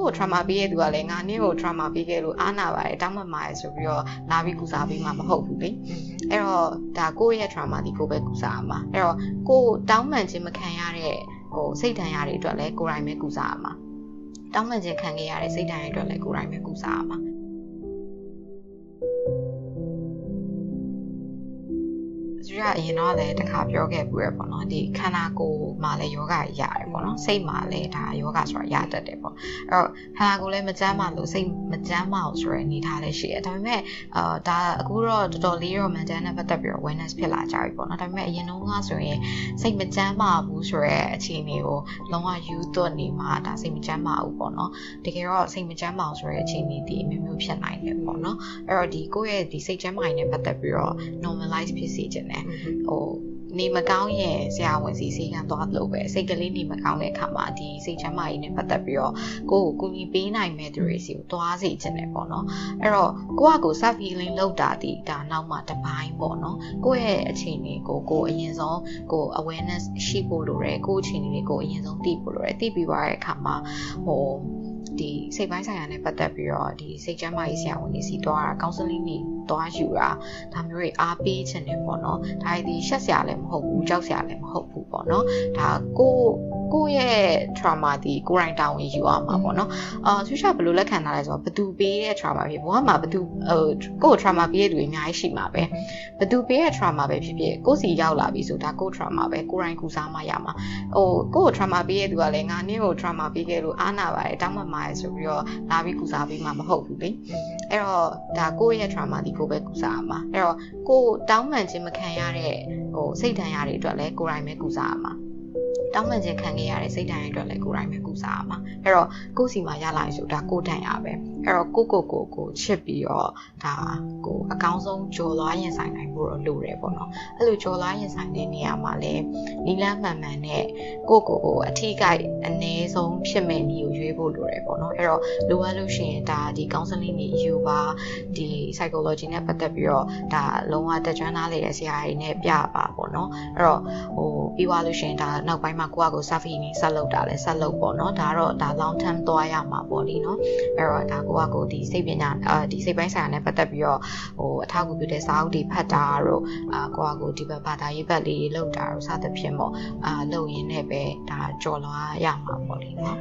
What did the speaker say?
ကိုယ့်ကို trauma ပေးရတဲ့သူကလည်းငါနင့်ကို trauma ပေးခဲ့လို့အားနာပါတယ်တောင်းပန်ပါတယ်ဆိုပြီးတော့လာပြီးကုစားပေးမှာမဟုတ်ဘူးလေအဲ့တော့ဒါကိုယ့်ရဲ့ trauma ဒီကိုပဲကုစားရမှာအဲ့တော့ကိုယ်တောင်းပန်ခြင်းမခံရတဲ့ဟိုစိတ်ဒဏ်ရာတွေအတွက်လည်းကိုယ်တိုင်ပဲကုစားရမှာတောင်းပန်ခြင်းခံခဲ့ရတဲ့စိတ်ဒဏ်ရာတွေအတွက်လည်းကိုယ်တိုင်ပဲကုစားရမှာ သူကအရင်တော့လည်းတခါပြောခဲ့ပူရပေါ့နော်ဒီခန္ဓာကိုယ်မှာလည်းယောဂရတယ်ပေါ့နော်စိတ်မှာလည်းဒါယောဂဆိုတာရတတ်တယ်ပေါ့အဲ့တော့ခန္ဓာကိုယ်လည်းမကြမ်းပါလို့စိတ်မကြမ်းပါဘူးဆိုတဲ့အနေထားလည်းရှိတယ်ဒါပေမဲ့အာဒါအခုတော့တော်တော်လေးတော့ mental နဲ့ပတ်သက်ပြီးတော့ awareness ဖြစ်လာကြပြီပေါ့နော်ဒါပေမဲ့အရင်တုန်းကဆိုရင်စိတ်မကြမ်းပါဘူးဆိုတဲ့အခြေအနေကိုလုံးဝယူသွတ်နေမှာဒါစိတ်မကြမ်းပါဘူးပေါ့နော်တကယ်တော့စိတ်မကြမ်းပါဘူးဆိုတဲ့အခြေအနေဒီအမျိုးမျိုးဖြစ်နိုင်တယ်ပေါ့နော်အဲ့တော့ဒီကိုယ့်ရဲ့ဒီစိတ်ကြမ်းမာရင်နဲ့ပတ်သက်ပြီးတော့ normalize ဖြစ်စေခြင်းနဲ့ဟိုနေမကောင်းရင်ဆရာဝန်စီဆေးကန်းသွားလို့ပဲစိတ်ကလေးနေမကောင်းတဲ့အခါမှာဒီစိတ်ချမ်းသာရေးနဲ့ပတ်သက်ပြီးတော့ကိုယ့်ကိုကူညီပေးနိုင်မဲ့သူတွေစီကိုသွားစေချင်တယ်ပေါ့နော်အဲ့တော့ကိုယ့်အကို self healing လုပ်တာဒီဒါနောက်မှတစ်ပိုင်းပေါ့နော်ကိုယ့်ရဲ့အခြေအနေကိုကိုအရင်ဆုံးကို awareness ရှိဖို့လိုတယ်ကိုယ့်အခြေအနေလေးကိုအရင်ဆုံးသိဖို့လိုတယ်သိပြီးသွားတဲ့အခါမှာဟို ဒီစိတ်ပိုင်းဆိုင်ရာနဲ့ပတ်သက်ပြီးတော့ဒီစိတ်ကျန်းမာရေးဆရာဝန်တွေစီတွားတာ counseling တွေတွားယူတာဒါမျိုးတွေအားပေးခြင်းတယ်ပေါ့နော်ဒါဒီရှက်စရာလည်းမဟုတ်ဘူးကြောက်စရာလည်းမဟုတ်ဘူးပေါ့နော်ဒါကို ကိုယ့်ရဲ့ trauma ဒီကိုယ်တိုင်တာဝန်ယူရမှာပေါ့နော်အာဆွေးချဘယ်လိုလက်ခံထားလဲဆိုတော့ဘသူပေးတဲ့ trauma ဖြစ်ဘဝမှာဘသူဟိုကိုယ့် trauma ပေးတဲ့လူတွေအများကြီးရှိမှာပဲဘသူပေးတဲ့ trauma ပဲဖြစ်ဖြစ်ကိုယ်စီရောက်လာပြီဆိုဒါကိုယ့် trauma ပဲကိုယ်တိုင်ကူစားမှရမှာဟိုကိုယ့် trauma ပေးတဲ့သူကလည်းငါနင့်ကို trauma ပေးခဲ့လို့အားနာပါတယ်တောင်းပန်ပါတယ်ဆိုပြီးတော့လာပြီးကူစားပေးမှာမဟုတ်ဘူးလေအဲ့တော့ဒါကိုယ့်ရဲ့ trauma ဒီကိုပဲကူစားရမှာအဲ့တော့ကိုတောင်းပန်ခြင်းမခံရတဲ့ဟိုစိတ်ဒဏ်ရာတွေအတွက်လည်းကိုယ်တိုင်ပဲကူစားရမှာ တောင်းပန်ခြင်းခံခဲ့ရတဲ့စိတ်ဓာတ်ရိုက်အတွက်လည်းကိုယ်တိုင်ပဲကုစားရမှာအဲ့တော့ကိုယ်စီမှာရလာရင်ဆိုဒါကိုယ်တန်ရပဲအဲ့တော့ကိုကိုကိုကိုချစ်ပြီးတော့ဒါကိုအကောင်းဆုံးကြော်လွားရင်ဆိုင်နိုင်ဖို့တော့လိုတယ်ပေါ့နော်အဲ့လိုကြော်လွားရင်ဆိုင်တဲ့နေရာမှာလည်းနီလန်းမှန်မှန်နဲ့ကိုကိုကိုအထီးကိုက်အနည်းဆုံးဖြစ်မဲ့နည်းကိုရွေးဖို့လိုတယ်ပေါ့နော်အဲ့တော့လိုအပ်လို့ရှိရင်ဒါဒီ counseling တွေယူပါဒီ psychology နဲ့ပတ်သက်ပြီးတော့ဒါလုံးဝတက်ကြွနားလေတဲ့ဆရာတွေနဲ့ပြပါပေါ့နော်အဲ့တော့ဟိုပြီးသွားလို့ရှိရင်ဒါနောက်ပိုင်းမှကိုကကို self healing ဆက်လုပ်တာလဲဆက်လုပ်ပေါ့เนาะဒါကတော့ဒါ long term သွားရမှာပေါ့လीเนาะအဲ့တော့ဒါကိုကကိုဒီစိတ်ပညာဒီစိတ်ပိုင်းဆိုင်ရာနဲ့ပတ်သက်ပြီးတော့ဟိုအထောက်အကူပြုတဲ့စာအုပ်တွေဖတ်တာတို့အာကိုကကိုဒီဘက်ဘာသာရေးဘက်လေးတွေလုပ်တာတို့စသဖြင့်ပေါ့အာလုပ်ရင်းနဲ့ပဲဒါကြော်လွားရမှာပေါ့လीเนาะ